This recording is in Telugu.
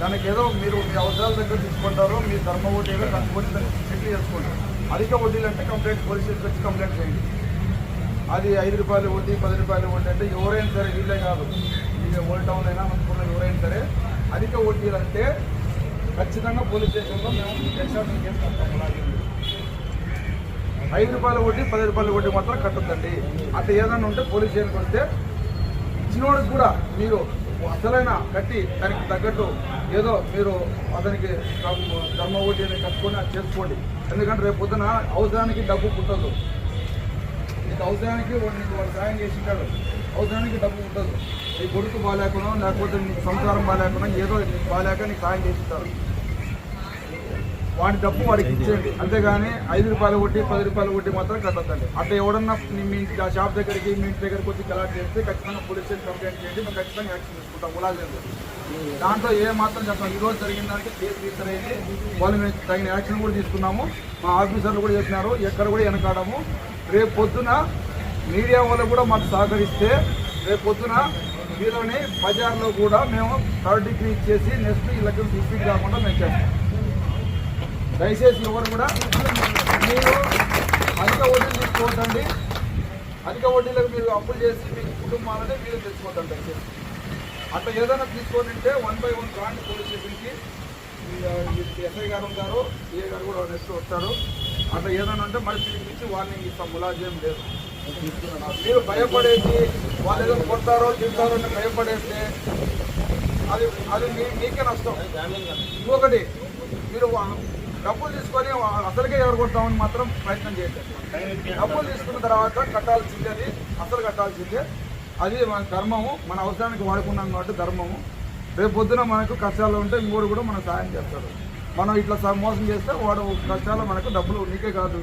దానికి ఏదో మీరు మీ అవసరాల దగ్గర తీసుకుంటారో మీ ధర్మ వడ్డీలో కట్టుకొని దాన్ని సెటిల్ చేసుకుంటారు అధిక వడ్డీలు అంటే కంప్లైంట్ పోలీస్ వచ్చి కంప్లైంట్ చేయండి. అది ఐదు రూపాయలు వడ్డీ పది రూపాయలు వడ్డీ అంటే ఎవరైనా సరే వీళ్ళే కాదు. ఇది ఓల్డ్ టౌన్ అయినా అనుకున్న ఎవరైనా సరే అధిక వడ్డీలు అంటే ఖచ్చితంగా పోలీస్ స్టేషన్లో మేము ఎక్స్ట్రా కేసు అలాగే ఐదు రూపాయల వడ్డీ పది రూపాయల వడ్డీ మాత్రం కట్టద్దండి. అంటే ఏదైనా ఉంటే పోలీస్ స్టేషన్కి వస్తే చిన్నోడికి కూడా మీరు అసలైన కట్టి దానికి తగ్గట్టు ఏదో మీరు అతనికి ధర్మ- ధర్మ అనేది కట్టుకొని అది చేసుకోండి. ఎందుకంటే రేపు పొద్దున అవసరానికి డబ్బు పుట్టదు. నీకు అవసరానికి వాడు నీకు వాడు సాయం చేసింటాడు అవసరానికి డబ్బు పుట్టదు. నీ కొడుకు బాగాలేకుండా లేకపోతే నీకు సంసారం బాగాలేకుండా ఏదో నీకు బాగాలేక నీకు సాయం చేసిస్తారు వాడి డబ్బు వాడికి ఇచ్చేయండి. అంతేగాని ఐదు రూపాయలు కొట్టి పది రూపాయలు కొట్టి మాత్రం కట్టద్దండి. అంటే ఎవడన్నా మీ ఇంటి ఆ షాప్ దగ్గరికి మీ ఇంటి దగ్గరకు వచ్చి కలెక్ట్ చేస్తే ఖచ్చితంగా పోలీస్ స్టేషన్ కంప్లైంట్ చేయండి. మేము ఖచ్చితంగా యాక్షన్ తీసుకుంటాం. ములాజం దాంట్లో ఏ మాత్రం చెప్తాం ఈ రోజు జరిగిన దానికి కేసు రిజిస్టర్ వాళ్ళు మేము తగిన యాక్షన్ కూడా తీసుకున్నాము. మా ఆఫీసర్లు కూడా చేసినారు ఎక్కడ కూడా వెనకాడము. రేపు పొద్దున మీడియా వాళ్ళు కూడా మాకు సహకరిస్తే రేపు పొద్దున మీలోని బజార్లో కూడా మేము థర్డ్ డిగ్రీ ఇచ్చేసి నెక్స్ట్ ఇళ్ళకి డిస్ట్రిక్ట్ కాకుండా మేము చేస్తాం. దయచేసి ఎవరు కూడా మీరు అధిక వడ్డీలు తీసుకోవద్దండి. అధిక వడ్డీలకు మీరు అప్పులు చేసి మీ కుటుంబాలని మీరు తెచ్చుకోవద్దండి దయచేసి. అట్లా ఏదైనా తీసుకొని ఉంటే వన్ బై వన్ రాండి పోలీస్ స్టేషన్కి ఎస్ఐ గారు ఉంటారు ఏ గారు కూడా నెక్స్ట్ వస్తారు. అట్లా ఏదైనా ఉంటే మళ్ళీ పిలిపించి వార్నింగ్ ఇస్తాం ములాజేం లేదు. మీరు భయపడేసి వాళ్ళు ఏదో కొడతారో తింటారో అని భయపడేస్తే అది అది మీకే నష్టం. ఇంకొకటి మీరు డబ్బులు తీసుకొని అసలుకే ఎవరు కొడతామని మాత్రం ప్రయత్నం చేయండి డబ్బులు తీసుకున్న తర్వాత కట్టాల్సిందే అది అసలు కట్టాల్సిందే. అది మన ధర్మము మన అవసరానికి వాడుకున్నాం కాబట్టి ధర్మము. రేపు పొద్దున మనకు కష్టాలు ఉంటే ఇంకోటి కూడా మనకు సాయం చేస్తారు మనం ఇట్లా మోసం చేస్తే వాడు కష్టాలు మనకు డబ్బులు నీకే కాదు.